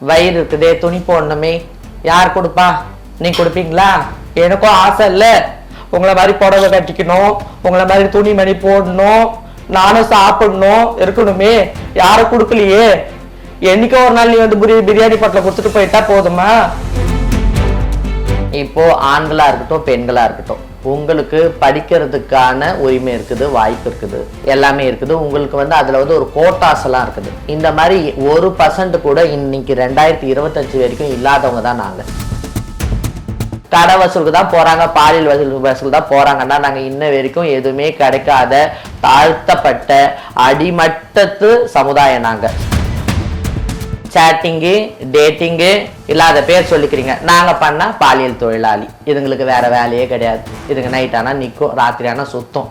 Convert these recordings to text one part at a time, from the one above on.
வயிறு இருக்குதே துணி போடணுமே. யார் கொடுப்பா? நீ கொடுப்பீங்களா? எனக்கும் ஆசை இல்லை. உங்களை மாதிரி புடவை கட்டிக்கணும் உங்களை மாதிரி துணி மணி போடணும் நானும் சாப்பிடணும் இருக்கணுமே. யாரும் கொடுக்கலையே? என்னைக்கு ஒரு நாள் நீ வந்து பிரி- பிரியாணி பட்டில் கொடுத்துட்டு போயிட்டா போதுமா? இப்போ ஆண்களா இருக்கட்டும் பெண்களா இருக்கட்டும். உங்களுக்கு படிக்கிறதுக்கான உரிமை இருக்குது வாய்ப்பு இருக்குது. எல்லாமே இருக்குது. உங்களுக்கு வந்து அதில் வந்து ஒரு கோட்டாஸ் எல்லாம் இருக்குது. இந்த மாதிரி ஒரு பர்சன்ட் கூட இன்னைக்கு ரெண்டாயிரத்தி இருபத்தஞ்சு வரைக்கும் இல்லாதவங்க தான் நாங்கள் கடை வசூலுக்கு தான் போகிறாங்க பாலியல் வசூல் வசூல் தான் போகிறாங்கன்னா நாங்கள் இன்ன வரைக்கும் எதுவுமே கிடைக்காத தாழ்த்தப்பட்ட அடிமட்டத்து சமுதாயம் நாங்கள் சேட்டிங்கு டேட்டிங்கு இல்லாத பேர் சொல்லிக்கிறீங்க. நாங்க பண்ணா பாலியல் தொழிலாளி. இதுங்களுக்கு வேற வேலையே கிடையாது. இதுங்க நைட் ஆனா நிற்கும் ராத்திரி ஆனால் சுத்தம்.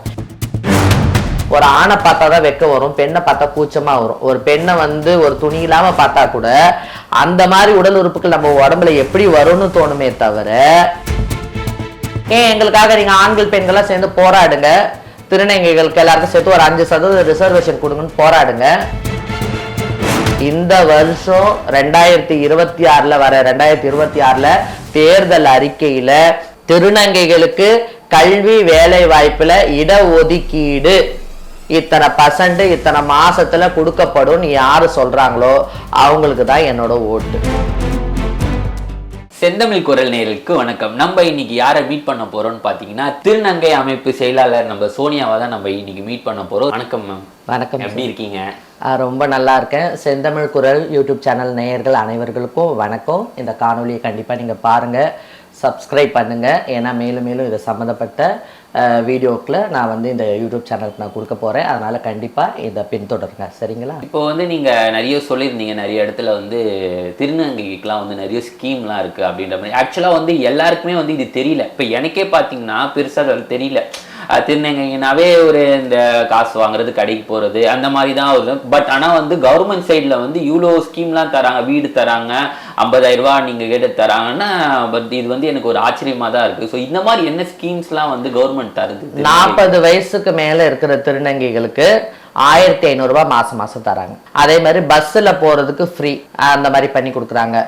ஒரு ஆணை பார்த்தா தான் வெக்க வரும் பெண்ணை பார்த்தா கூச்சமா வரும். ஒரு பெண்ணை வந்து ஒரு துணி இல்லாம பார்த்தா கூட அந்த மாதிரி உடல் உறுப்புகள் நம்ம உடம்புல எப்படி வரும்னு தோணுமே தவிர ஏன் எங்களுக்காக நீங்கள் ஆண்கள் பெண்கள்லாம் சேர்ந்து போராடுங்க. திருநங்கைகளுக்கு எல்லாருக்கும் சேர்த்து ஒரு அஞ்சு சதவீத ரிசர்வேஷன் கொடுங்கன்னு போராடுங்க. இந்த வருஷம் ரெண்டாயிரத்தி இருபத்தி ஆறுல வர ரெண்டாயிரத்தி இருபத்தி ஆறுல தேர்தல் அறிக்கையில திருநங்கைகளுக்கு கல்வி வேலை வாய்ப்புல இடஒதுக்கீடு. இத்தனை பர்சன்ட் இத்தனை மாசத்துல கொடுக்கப்படும் யாரு சொல்றாங்களோ அவங்களுக்கு தான் என்னோட ஓட்டு. செந்தமிழ் குரல் நேயர்களுக்கு வணக்கம். நம்ம இன்னைக்கு யாரை மீட் பண்ண போறோம்னு பாத்தீங்கன்னா திருநங்கை அமைப்பு செயலாளர் நம்ம சோனியாவை தான் நம்ம இன்னைக்கு மீட் பண்ண போறோம். வணக்கம் மேம் வணக்கம் எப்படி இருக்கீங்க? ரொம்ப நல்லா இருக்கேன். செந்தமிழ் குரல் யூடியூப் சேனல் நேயர்கள் அனைவர்களுக்கும் வணக்கம். இந்த காணொளியை கண்டிப்பாக நீங்கள் பாருங்கள் சப்ஸ்கிரைப் பண்ணுங்கள் ஏன்னா மேலும் மேலும் இது சம்மந்தப்பட்ட வீடியோக்கில் நான் வந்து இந்த யூடியூப் சேனலுக்கு நான் கொடுக்க போகிறேன் அதனால் கண்டிப்பாக இதை பின்தொடருங்க. சரிங்களா? இப்போ வந்து நீங்கள் நிறைய சொல்லியிருந்தீங்க. நிறைய இடத்துல வந்து திருநங்கைக்கெலாம் வந்து நிறைய ஸ்கீம்லாம் இருக்குது அப்படின்ற மாதிரி. ஆக்சுவலாக வந்து எல்லாருக்குமே வந்து இது தெரியல. இப்போ எனக்கே பார்த்தீங்கன்னா பெருசாக அது தெரியல. திருநங்கைனாவே ஒரு இந்த காசு வாங்குறது கடைக்கு போறது அந்த மாதிரி தான் வருது. பட் ஆனா வந்து கவர்மெண்ட் சைடுல வந்து இவ்வளோ ஸ்கீம்லாம் தராங்க வீடு தராங்க ஐம்பதாயிரம் நீங்கள் நீங்க கேட்டு தராங்கன்னா பட் இது வந்து எனக்கு ஒரு ஆச்சரியமாக தான் இருக்கு. ஸோ இந்த மாதிரி என்ன ஸ்கீம்ஸ்லாம் வந்து கவர்மெண்ட் தருது? நாற்பது வயசுக்கு மேலே இருக்கிற திருநங்கைகளுக்கு ஆயிரத்தி ஐநூறுரூபா மாதம் மாதம் தராங்க. அதே மாதிரி பஸ்ஸில் போகிறதுக்கு ஃப்ரீ அந்த மாதிரி பண்ணி கொடுக்குறாங்க.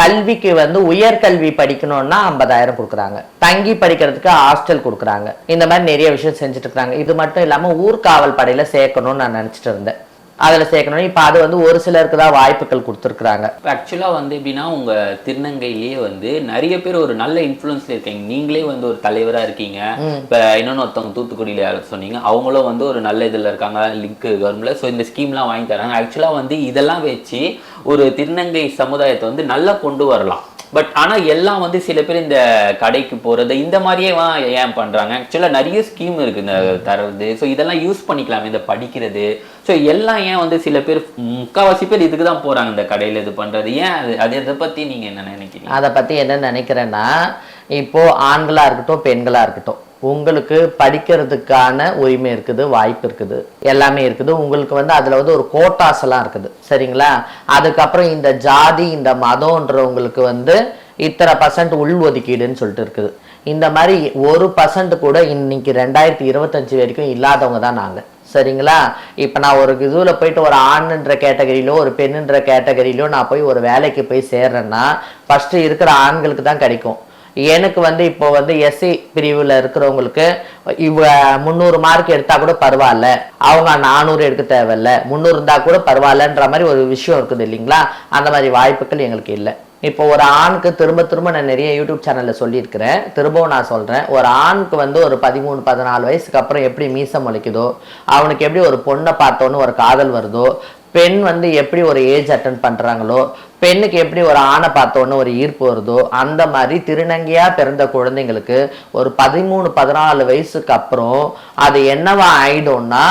கல்விக்கு வந்து உயர்கல்வி படிக்கணும்னா ஐம்பதாயிரம் கொடுக்குறாங்க. தங்கி படிக்கிறதுக்கு ஹாஸ்டல் கொடுக்குறாங்க. இந்த மாதிரி நிறைய விஷயம் செஞ்சுட்டு இருக்கிறாங்க. இது மட்டும் இல்லாமல் ஊர்காவல் படையில் சேர்க்கணும்னு நான் நினச்சிட்டு இருந்தேன். அதில் சேர்க்கணும் இப்போ அது வந்து ஒரு சிலருக்கு தான் வாய்ப்புகள் கொடுத்துருக்குறாங்க. ஆக்சுவலாக வந்து எப்படின்னா உங்க திருநங்கையிலேயே வந்து நிறைய பேர் ஒரு நல்ல இன்ஃப்ளூயன்ஸ்ல இருக்கீங்க. நீங்களே வந்து ஒரு தலைவரா இருக்கீங்க. இப்போ இன்னொன்று ஒருத்தவங்க தூத்துக்குடியில யாரும் சொன்னீங்க. அவங்களும் வந்து ஒரு நல்ல இதில் இருக்காங்க. லிங்க் கவர்மெண்ட்ல. ஸோ இந்த ஸ்கீம்லாம் வாங்கி தராங்க. ஆக்சுவலாக வந்து இதெல்லாம் வச்சு ஒரு திருநங்கை சமுதாயத்தை வந்து நல்லா கொண்டு வரலாம். பட் ஆனா எல்லாம் வந்து சில பேர் இந்த கடைக்கு போறது இந்த மாதிரியே ஏன் பண்றாங்க? ஆக்சுவலா நிறைய ஸ்கீம் இருக்கு இந்த தர்றது. ஸோ இதெல்லாம் யூஸ் பண்ணிக்கலாம் இந்த படிக்கிறது. ஸோ எல்லாம் ஏன் வந்து சில பேர் முக்கால்வாசி பேர் இதுக்கு தான் போறாங்க இந்த கடையில இது பண்றது. ஏன் அது அது இதை பத்தி நீங்க என்ன நினைக்கிறீங்க? அதை பற்றி என்ன நினைக்கிறேன்னா இப்போ ஆண்களாக இருக்கட்டும் பெண்களாக இருக்கட்டும் உங்களுக்கு படிக்கிறதுக்கான உரிமை இருக்குது வாய்ப்பு இருக்குது எல்லாமே இருக்குது. உங்களுக்கு வந்து அதில் வந்து ஒரு கோட்டாஸ் எல்லாம் இருக்குது. சரிங்களா? அதுக்கப்புறம் இந்த ஜாதி இந்த மதம்ன்றவங்களுக்கு வந்து இத்தனை பர்சன்ட் உள் ஒதுக்கீடுன்னு சொல்லிட்டு இருக்குது. இந்த மாதிரி ஒரு பர்சன்ட் கூட இன்னைக்கு ரெண்டாயிரத்தி இருபத்தஞ்சு வரைக்கும் இல்லாதவங்க தான் நாங்கள் சரிங்களா? இப்போ நான் ஒரு இதுவில் போயிட்டு ஒரு ஆண்ன்ற கேட்டகரியிலோ ஒரு பெண்ணுன்ற கேட்டகரியிலோ நான் போய் ஒரு வேலைக்கு போய் சேர்றேன்னா ஃபஸ்ட்டு இருக்கிற ஆண்களுக்கு தான் கிடைக்கும். எனக்கு வந்து இப்போ வந்து எஸ்சி பிரிவில் இருக்கிறவங்களுக்கு இவ முந்நூறு மார்க் எடுத்தா கூட பரவாயில்ல. அவங்க நானூறு எடுக்க தேவையில்ல. முந்நூறு இருந்தால் கூட பரவாயில்லன்ற மாதிரி ஒரு விஷயம் இருக்குது இல்லைங்களா? அந்த மாதிரி வாய்ப்புகள் எங்களுக்கு இல்லை. இப்போ ஒரு ஆணுக்கு திரும்ப திரும்ப நான் நிறைய யூடியூப் சேனலில் சொல்லியிருக்கிறேன். திரும்பவும் நான் சொல்கிறேன் ஒரு ஆணுக்கு வந்து ஒரு பதிமூணு பதினாலு வயசுக்கு அப்புறம் எப்படி மீசம் முளைக்குதோ அவனுக்கு எப்படி ஒரு பொண்ணை பார்த்தோன்னு ஒரு காதல் வருதோ பெண் வந்து எப்படி ஒரு ஏஜ் அட்டன் பண்ணுறாங்களோ பெண்ணுக்கு எப்படி ஒரு ஆணை பார்த்தோன்னு ஒரு ஈர்ப்பு வருதோ அந்த மாதிரி திருநங்கையாக பிறந்த குழந்தைங்களுக்கு ஒரு பதிமூணு பதினாலு வயசுக்கு அப்புறம் அது என்னவா ஆயிடும்னா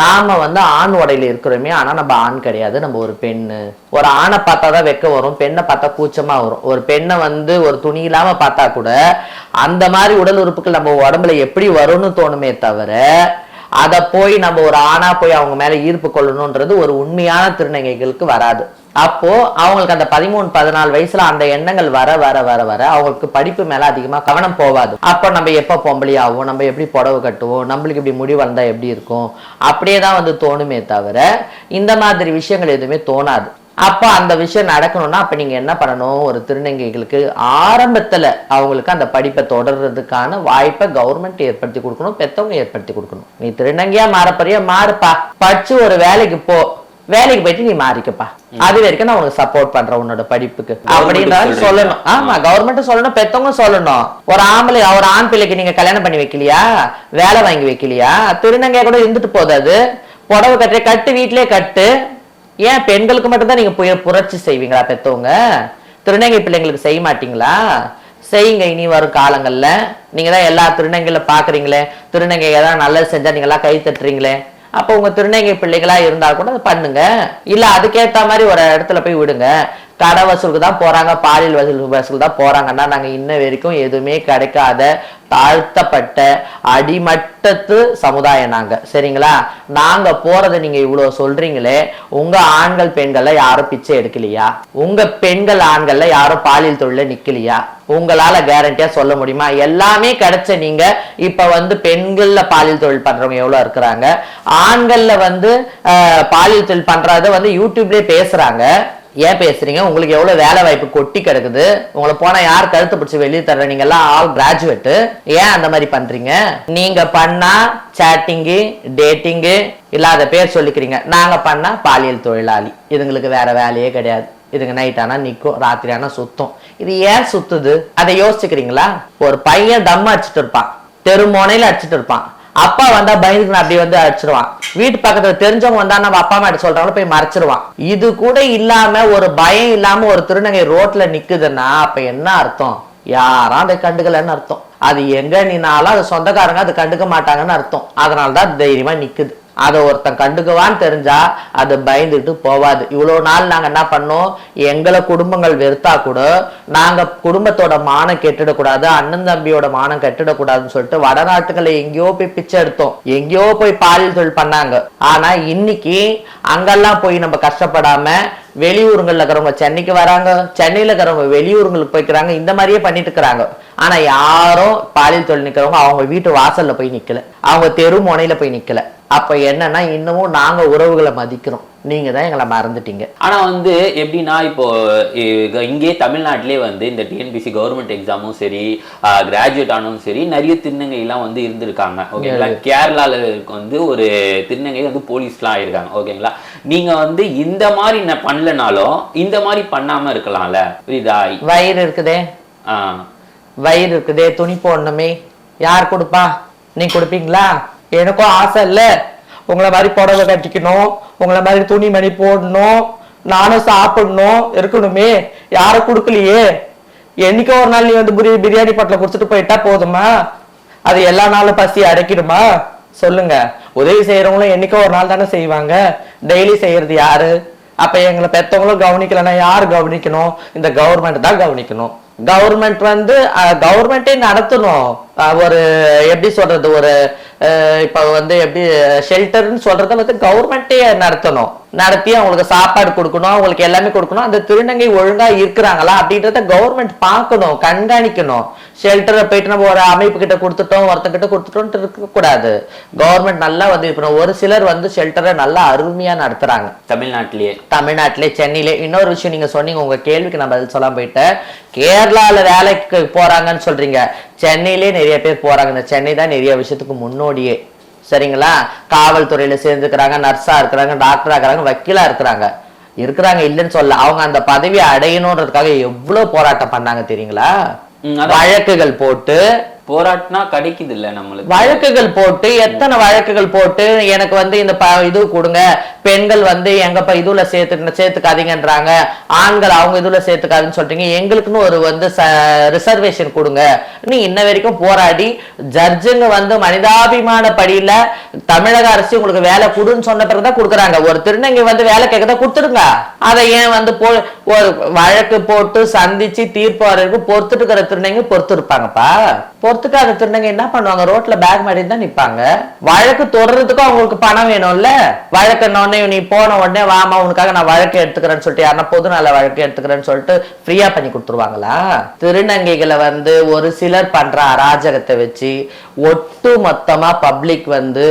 நாம் வந்து ஆண் உடையில இருக்கிறோமே ஆனால் நம்ம ஆண் கிடையாது நம்ம ஒரு பெண்ணு. ஒரு ஆணை பார்த்தா தான் வெக்க வரும் பெண்ணை பார்த்தா கூச்சமாக வரும். ஒரு பெண்ணை வந்து ஒரு துணி இல்லாமல் பார்த்தா கூட அந்த மாதிரி உடல் உறுப்புகள் நம்ம உடம்புல எப்படி வரும்னு தோணுமே தவிர அதை போய் நம்ம ஒரு ஆணா போய் அவங்க மேல ஈர்ப்பு கொள்ளணுன்றது ஒரு உண்மையான திருநங்கைகளுக்கு வராது. அப்போ அவங்களுக்கு அந்த பதிமூணு பதினாலு வயசுல அந்த எண்ணங்கள் வர வர வர வர அவங்களுக்கு படிப்பு மேல அதிகமா கவனம் போகாது. அப்போ நம்ம எப்ப பொம்பளை ஆகும் நம்ம எப்படி புடவை கட்டுவோம்? நம்மளுக்கு இப்படி முடி வந்தா எப்படி இருக்கும்? அப்படியே தான் வந்து தோணுமே தவிர இந்த மாதிரி விஷயங்கள் எதுவுமே தோணாது. அப்போ அந்த விஷயம் நடக்கணும்னா அப்ப நீங்க என்ன பண்ணணும்? ஒரு திருநங்கைகளுக்கு ஆரம்பத்துல அவங்களுக்கு அந்த படிப்பை தொடர்றதுக்கான வாய்ப்பை கவர்மெண்ட் ஏற்படுத்தி கொடுக்கணும் பெத்தவங்க ஏற்படுத்தி கொடுக்கணும். நீ திருநங்கையா மாறப்பறியா? மாறுப்பா. படிச்சு ஒரு வேலைக்கு போ. வேலைக்கு போயிட்டு நீ மாறிக்கப்பா. அது வரைக்கும் நான் உனக்கு சப்போர்ட் பண்றேன் உன்னோட படிப்புக்கு. அப்படின்றது. சொல்லணும். ஆமா கவர்மெண்ட் சொல்லணும் பெத்தவங்க சொல்லணும். ஒரு ஆம்பளை ஒரு ஆண் பிள்ளைக்கு நீங்க கல்யாணம் பண்ணி வைக்கலையா? வேலை வாங்கி வைக்கலையா? திருநங்கையா கூட இருந்துட்டு போகுது அது புடவை கட்டு கட்டு வீட்டிலே கட்டு. ஏன் பெண்களுக்கு மட்டும்தான் நீங்க புரட்சி செய்வீங்களா பெத்தவங்க? திருநங்கை பிள்ளைங்களுக்கு செய்ய மாட்டீங்களா? செய்யுங்க இனி வரும் காலங்கள்ல. நீங்க தான் எல்லா திருநங்கையில பாக்குறீங்களே. திருநங்கை ஏதாவது நல்லது செஞ்சா நீங்க எல்லாம் கை தட்டுறீங்களே. அப்போ உங்க திருநங்கை பிள்ளைகளா இருந்தா கூட அதை பண்ணுங்க. இல்ல அதுக்கேத்த மாதிரி ஒரு இடத்துல போய் விடுங்க. கடை வசூலுக்கு தான் போறாங்க பாலியல் வசூல் வசூல் தான் போறாங்கன்னா நாங்க இன்ன வரைக்கும் எதுவுமே கிடைக்காத தாழ்த்தப்பட்ட அடிமட்டத்து சமுதாயம் நாங்க. சரிங்களா? நாங்க போறதை நீங்க இவ்வளவு சொல்றீங்களே உங்க ஆண்கள் பெண்கள்ல யாரும் பிச்சை எடுக்கலையா? உங்க பெண்கள் ஆண்கள்ல யாரும் பாலியல் தொழில நிக்கலையா? உங்களால கேரண்டியா சொல்ல முடியுமா? எல்லாமே கிடைச்ச நீங்க இப்ப வந்து பெண்கள்ல பாலியல் தொழில் பண்றவங்க எவ்வளவு இருக்கிறாங்க? ஆண்கள்ல வந்து பாலியல் தொழில் பண்றத வந்து யூடியூப்லயே பேசுறாங்க. ஏன் பேசுறீங்க? உங்களுக்கு எவ்வளவு வேலை வாய்ப்பு கொட்டி கிடக்குது? உங்களை போனா யார் கழுத்து பிடிச்சி வெளியே தர்ற நீங்க எல்லாம் ஆல் கிராஜுவேட் ஏன் அந்த மாதிரி பண்றீங்க? நீங்க பண்ணா சேட்டிங்கு டேட்டிங்கு இல்லாத பேர் சொல்லிக்கிறீங்க. நாங்க பண்ணா பாலியல் தொழிலாளி. இதுங்களுக்கு வேற வேலையே கிடையாது. இதுங்க நைட் ஆனா நிக்கும் ராத்திரி ஆனா சுத்தும். இது ஏன் சுத்துது? அதை யோசிச்சுக்கிறீங்களா? ஒரு பையன் தம் அடிச்சிட்டு இருப்பான். தெருமோனையில் அடிச்சுட்டு அடிச்சிட்டு இருப்பான். அப்பா வந்தா பயந்துக்கு அப்படி வந்து அடிச்சிருவான். வீட்டு பக்கத்துல தெரிஞ்சவங்க வந்தா நம்ம அப்பா அம்மா கிட்ட சொல்றாங்க போய் மறைச்சிருவான். இது கூட இல்லாம ஒரு பயம் இல்லாம ஒரு திருநங்கை ரோட்ல நிக்குதுன்னா அப்ப என்ன அர்த்தம்? யாரும் அதை கண்டுக்கலன்னு அர்த்தம். அது எங்க நின்னாலும் அது சொந்தக்காரங்க அதை கண்டுக்க மாட்டாங்கன்னு அர்த்தம். அதனாலதான் தைரியமா நிக்குது. அதை ஒருத்தன் கண்டுக்குவான்னு தெரிஞ்சா அது பயந்துட்டு போவாது. இவ்வளோ நாள் நாங்கள் என்ன பண்ணோம்? எங்களை குடும்பங்கள் வெறுத்தா கூட நாங்கள் குடும்பத்தோட மானம் கெட்டுடக்கூடாது அண்ணன் தம்பியோட மானம் கெட்டுடக்கூடாதுன்னு சொல்லிட்டு வடநாட்டுகளை எங்கேயோ போய் பிச்சை எடுத்தோம். எங்கேயோ போய் பாலியல் தொழில் பண்ணாங்க. ஆனால் இன்னைக்கு அங்கெல்லாம் போய் நம்ம கஷ்டப்படாம வெளியூருங்களில் இருக்கிறவங்க சென்னைக்கு வராங்க சென்னையில் இருக்கிறவங்க வெளியூருங்களுக்கு போய்க்கிறாங்க இந்த மாதிரியே பண்ணிட்டு இருக்கிறாங்க. ஆனா யாரும் பாலியல் தொழில் நிக்கிறவங்க அவங்க வீட்டு வாசல்ல போய் நிக்கல. அவங்க தெரு முனையில போய் நிக்கல. அப்ப என்னன்னா இன்னமும் நாங்க உறவுகளை மதிக்கிறோம். நீங்க தான் எங்களை மறந்துட்டீங்க. ஆனா வந்து எப்படின்னா இப்போ இங்கே தமிழ்நாட்டிலே வந்து இந்த டிஎன்பிசி கவர்மெண்ட் எக்ஸாமும் சரி கிராஜுவேட் ஆனாலும் சரி நிறைய திருநங்கை எல்லாம் வந்து இருந்திருக்காங்க. ஓகேங்களா கேரளால வந்து ஒரு திருநங்கை வந்து போலீஸ்லாம் ஆயிருக்காங்க. ஓகேங்களா நீங்க வந்து இந்த மாதிரி நான் பண்ணலனாலும் இந்த மாதிரி பண்ணாம இருக்கலாம்ல? புரியுதா? வயிறு இருக்குதே. ஆ. வயிறு இருக்குதே துணி போடணுமே. யார் கொடுப்பா? நீ கொடுப்பீங்களா? எனக்கும் ஆசை இல்ல. உங்களை மாதிரி புடவை கட்டிக்கணும் உங்களை மாதிரி துணி மணி போடணும் நானும் சாப்பிடணும் இருக்கணுமே. யாரும் கொடுக்கலையே? என்னைக்கோ ஒரு நாள் நீ வந்து பிரி பிரியாணி பட்டில் கொடுத்துட்டு போயிட்டா போதுமா? அது எல்லா நாளும் பசி அடைக்கிடுமா? சொல்லுங்க. உதவி செய்யறவங்களும் என்னைக்கோ ஒரு நாள் தானே செய்வாங்க. டெய்லி செய்யறது யாரு? அப்ப எங்களை பெத்தவங்களும் கவனிக்கலைன்னா யார் கவனிக்கணும்? இந்த கவர்மெண்ட் தான் கவனிக்கணும். கவர்மெண்ட் வந்து கவர்மெண்டே நடத்தணும். ஒரு எப்படி சொல்றது ஒரு இப்ப வந்து எப்படி ஷெல்டர்னு சொல்றத வந்து கவர்மெண்டே நடத்தணும். நடத்தி அவங்களுக்கு சாப்பாடு கொடுக்கணும் அவங்களுக்கு எல்லாமே கொடுக்கணும். அந்த திருநங்கை ஒழுங்கா இருக்கிறாங்களா அப்படின்றத கவர்மெண்ட் பார்க்கணும் கண்காணிக்கணும். ஷெல்டரை போயிட்டு நம்ம ஒரு அமைப்பு கிட்ட கொடுத்துட்டோம் ஒருத்தங்கிட்ட கொடுத்துட்டோம்னு இருக்க கூடாது. கவர்மெண்ட் நல்லா வந்து இப்ப ஒரு சிலர் வந்து ஷெல்டரை நல்லா அருமையா நடத்துறாங்க. தமிழ்நாட்டிலேயே. தமிழ்நாட்டிலே சென்னையிலே. இன்னொரு விஷயம் நீங்க சொன்னீங்க உங்க கேள்விக்கு நான் பதில் சொல்லாம போயிட்டேன். கேரளால வேலைக்கு போறாங்கன்னு சொல்றீங்க. சென்னையிலே நிறைய பேர் போறாங்க. இந்த சென்னை தான் நிறைய விஷயத்துக்கு முன்னோடியே. சரிங்களா? காவல்துறையில சேர்ந்துக்கிறாங்க நர்ஸா இருக்கிறாங்க டாக்டரா இருக்கிறாங்க வக்கீலா இருக்கிறாங்க. இருக்கிறாங்க இல்லைன்னு சொல்ல. அவங்க அந்த பதவியை அடையணுன்றதுக்காக எவ்வளவு போராட்டம் பண்ணாங்க தெரியுங்களா. வழக்குகள் போட்டு போராட்டினா கிடைக்குது இல்ல நம்மளுக்கு. வழக்குகள் போட்டு எத்தனை வழக்குகள் போட்டு எனக்கு வந்து இந்த ப இது கொடுங்க. பெண்கள் வந்து எங்க இதுல சேர்த்து சேர்த்துக்காதீங்கன்றாங்க. ஆண்கள் அவங்க இதுல சேர்த்துக்காதுன்னு சொல்றீங்க. எங்களுக்குன்னு ஒரு வந்து ரிசர்வேஷன் கொடுங்க. நீ இன்ன வரைக்கும் போராடி ஜட்ஜுங்க வந்து மனிதாபிமான படியில தமிழக அரசு உங்களுக்கு வேலை கொடுன்னு சொன்ன பிறகுதான் கொடுக்குறாங்க. ஒரு திருநங்கை வந்து வேலை கேட்கதான் கொடுத்துருங்க அதை ஏன் வந்து போ ஒரு வழக்கு போட்டு சந்திச்சு தீர்ப்பு வரைக்கும் பொறுத்துட்டு இருக்கிற திருநங்கை பொறுத்து இருப்பாங்கப்பா. பொறுத்து சொத்துக்காக திருநங்கை என்ன பண்ணுவாங்க? ரோட்ல பேக் மாதிரி தான் நிப்பாங்க. வழக்கு தொடர்றதுக்கும் அவங்களுக்கு பணம் வேணும்ல? வழக்குன்னொடனே நீ போன உடனே வாமா உனக்காக நான் வழக்கு எடுத்துக்கிறேன்னு சொல்லிட்டு யாருன்னா பொது நல வழக்கு எடுத்துக்கிறேன்னு சொல்லிட்டு ஃப்ரீயா பண்ணி கொடுத்துருவாங்களா? திருநங்கைகளை வந்து ஒரு சிலர் பண்ற அராஜகத்தை வச்சு ஒட்டு மொத்தமா பப்ளிக் வந்து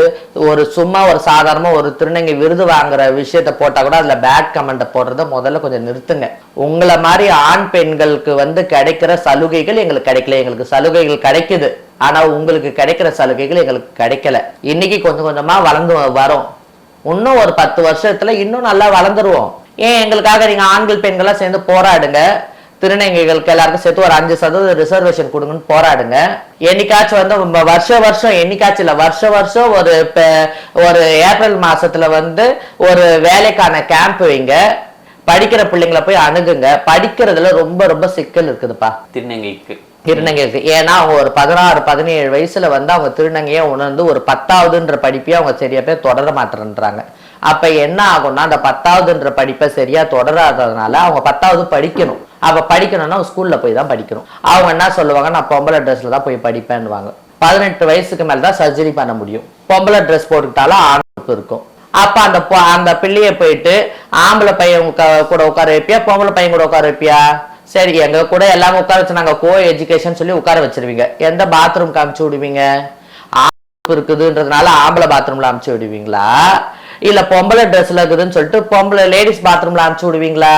ஒரு சும்மா ஒரு சாதாரணமா ஒரு திருநங்கை விருது வாங்குற விஷயத்த போட்டா கூட அதுல பேட் கமெண்ட் போடுறத முதல்ல கொஞ்சம் நிறுத்துங்க. உங்களை மாதிரி ஆண் பெண்களுக்கு வந்து கிடைக்கிற சலுகைகள் எங்களுக்கு கிடைக்கல. எங்களுக்கு சலுகைகள் கிடைக்குது. ஆனா உங்களுக்கு கிடைக்கிற சலுகைகள் எங்களுக்கு கிடைக்கல. இன்னைக்கு கொஞ்சம் கொஞ்சமா வளர்ந்து வரும். இன்னும் ஒரு பத்து வருஷத்துல இன்னும் நல்லா வளர்ந்துருவோம். ஏன் எங்களுக்காக நீங்க ஆண்கள் பெண்களா சேர்ந்து போராடுங்க. திருநங்கைகளுக்கு எல்லாருக்கும் சேர்த்து ஒரு அஞ்சு சதவீதம் ரிசர்வேஷன் கொடுங்கன்னு போராடுங்க. என்னைக்காச்சும் வந்து வருஷ வருஷம் என்னைக்காச்சும் இல்ல வருஷ வருஷம் ஒரு பெ- ஒரு ஏப்ரல் மாசத்துல வந்து ஒரு வேலைக்கான கேம்ப் வைங்க. படிக்கிற பிள்ளைங்களை போய் அணுகுங்க. படிக்கிறதுல ரொம்ப ரொம்ப சிக்கல் இருக்குதுப்பா. திருநங்கைக்கு. திருநங்கைக்கு ஏன்னா அவங்க ஒரு பதினாறு பதினேழு வயசுல வந்து அவங்க திருநங்கையை உணர்ந்து ஒரு பத்தாவதுன்ற படிப்பையே அவங்க சரியா பேர் தொடர மாட்டேன்றாங்க. அப்ப என்ன ஆகும்னா அந்த பத்தாவதுன்ற படிப்பை சரியா தொடராததுனால அவங்க பத்தாவது படிக்கணும். அப்ப படிக்கணும்னா ஸ்கூல்ல போய் தான் படிக்கணும். அவங்க என்ன சொல்லுவாங்க? நான் பொம்பளை ட்ரெஸ்ல தான் போய் படிப்பேன்னுவாங்க. பதினெட்டு வயசுக்கு மேல தான் சர்ஜரி பண்ண முடியும். பொம்பளை ட்ரெஸ் போட்டுக்கிட்டாலும் ஆணுக்கு இருக்கும். அப்ப அந்த அந்த பிள்ளைய போயிட்டு ஆம்பளை பையன் கூட உட்கார வைப்பியா? பொம்பளை பையன் கூட உட்கார வைப்பியா? சரி எங்க கூட எல்லாம் உட்கார வச்சு நாங்க கோ எஜுகேஷன் சொல்லி உட்கார வச்சிருவீங்க. எந்த பாத்ரூம் காமிச்சு விடுவீங்க? இருக்குதுன்றதுனால ஆம்பளை பாத்ரூம்ல அமுச்சு விடுவீங்களா? இல்ல பொம்பளை ட்ரெஸ்ல இருக்குதுன்னு சொல்லிட்டு பொம்பளை லேடிஸ் பாத்ரூம்ல அமுச்சு விடுவீங்களா?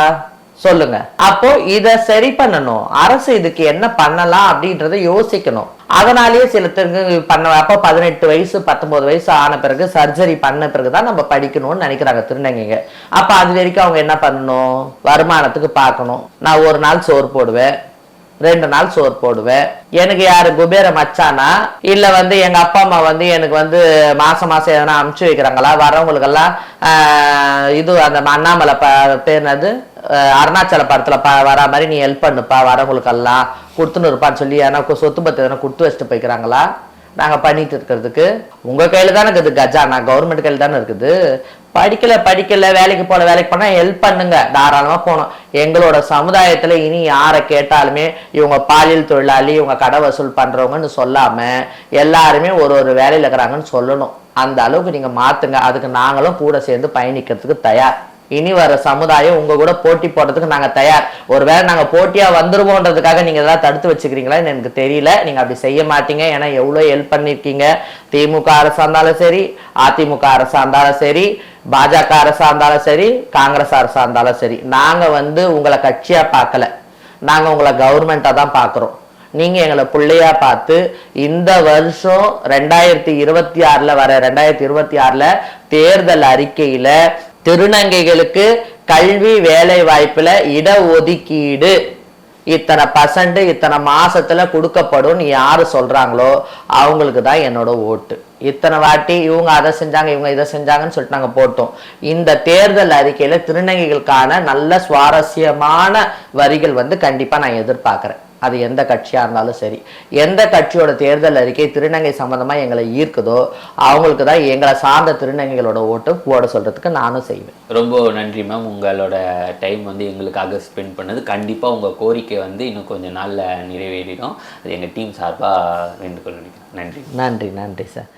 சொல்லுங்க. அப்போ இத சரி பண்ணணும். அரசு இதுக்கு என்ன பண்ணலாம் அப்படின்றத யோசிக்கணும். அதனாலேயே சில திருங்க பண்ண அப்போ பதினெட்டு வயசு பத்தொன்பது வயசு ஆன பிறகு சர்ஜரி பண்ண பிறகு தான் நம்ம படிக்கணும்னு நினைக்கிறாங்க திருநங்கைங்க. அப்போ அது வரைக்கும் அவங்க என்ன பண்ணணும்? வருமானத்துக்கு பார்க்கணும். நான் ஒரு நாள் சோறு போடுவேன். ரெண்டு நாள் சோறு போடுவேன். எனக்கு யாரு குபேர மச்சானா? இல்ல வந்து எங்க அப்பா அம்மா வந்து எனக்கு வந்து மாசம் மாசம் எதனா அமுச்சு வைக்கிறாங்களா? வரவங்களுக்கெல்லாம் இது அந்த அண்ணாமலை ப பேர்னது அருணாச்சல படத்துல ப வர மாதிரி நீ ஹெல்ப் பண்ணுப்பா வரவங்களுக்கெல்லாம் கொடுத்துன்னு இருப்பான்னு சொல்லி ஏன்னா சொத்து பத்து எதனா கொடுத்து வச்சுட்டு போய்க்கிறாங்களா? நாங்கள் பண்ணிட்டு இருக்கிறதுக்கு உங்கள் கையில் தானே இருக்குது கஜானா கவர்மெண்ட் கையில் தானே இருக்குது. படிக்கல படிக்கல வேலைக்கு போல வேலைக்கு போனால் ஹெல்ப் பண்ணுங்க. தாராளமாக போகணும். எங்களோட சமுதாயத்தில் இனி யாரை கேட்டாலுமே இவங்க பாலியல் தொழிலாளி இவங்க கடை வசூல் பண்ணுறவங்கன்னு சொல்லாமல் எல்லாருமே ஒரு ஒரு வேலையில் இருக்கிறாங்கன்னு சொல்லணும். அந்த அளவுக்கு நீங்கள் மாற்றுங்க அதுக்கு நாங்களும் கூட சேர்ந்து பயணிக்கிறதுக்கு தயார். இனி வர சமுதாயம் உங்க கூட போட்டி போடுறதுக்கு நாங்க தயார். ஒருவேளை நாங்க போட்டியா வந்துருவோன்றதுக்காக நீங்க இதெல்லாம் தடுத்து வச்சுக்கிறீங்களான்னு எனக்கு தெரியல. நீங்க அப்படி செய்ய மாட்டீங்க. ஏன்னா எவ்வளவு ஹெல்ப் பண்ணிருக்கீங்க திமுக அரசா இருந்தாலும் சரி அதிமுக அரசா இருந்தாலும் சரி பாஜக அரசா இருந்தாலும் சரி காங்கிரஸ் அரசா இருந்தாலும் சரி நாங்க வந்து உங்களை கட்சியா பார்க்கல. நாங்க உங்களை கவர்மெண்டா தான் பார்க்குறோம். நீங்க எங்களை பிள்ளையா பார்த்து இந்த வருஷம் ரெண்டாயிரத்தி இருபத்தி ஆறுல வர ரெண்டாயிரத்தி இருபத்தி ஆறுல தேர்தல் அறிக்கையில திருநங்கைகளுக்கு கல்வி வேலை வாய்ப்புல இடஒதுக்கீடு. இத்தனை பர்சன்ட் இத்தனை மாசத்துல கொடுக்கப்படும் யாரு சொல்றாங்களோ அவங்களுக்கு தான் என்னோட ஓட்டு. இத்தனை வாட்டி இவங்க அதை செஞ்சாங்க இவங்க இதை செஞ்சாங்கன்னு சொல்லிட்டு நாங்க போட்டோம். இந்த தேர்தல் அறிக்கையில திருநங்கைகளுக்கான நல்ல சுவாரஸ்யமான வரிகள் வந்து கண்டிப்பா நான் எதிர்பார்க்கிறேன். அது எந்த கட்சியா இருந்தாலும் சரி. எந்த கட்சியோட தேர்தல் அறிக்கை திருநங்கை சம்பந்தமா எங்களை ஈர்க்குதோ அவங்களுக்கு தான் எங்களை சார்ந்த திருநங்கைகளோட ஓட்டு போட சொல்றதுக்கு நானும் செய்வேன். ரொம்ப நன்றி மேம் உங்களோட டைம் வந்து எங்களுக்காக ஸ்பெண்ட் பண்ணது. கண்டிப்பாக உங்கள் கோரிக்கை வந்து இன்னும் கொஞ்சம் நாளில் நிறைவேறிடும். அது எங்கள் டீம் சார்பாக வேண்டுகோள் நன்றி. நன்றி நன்றி சார்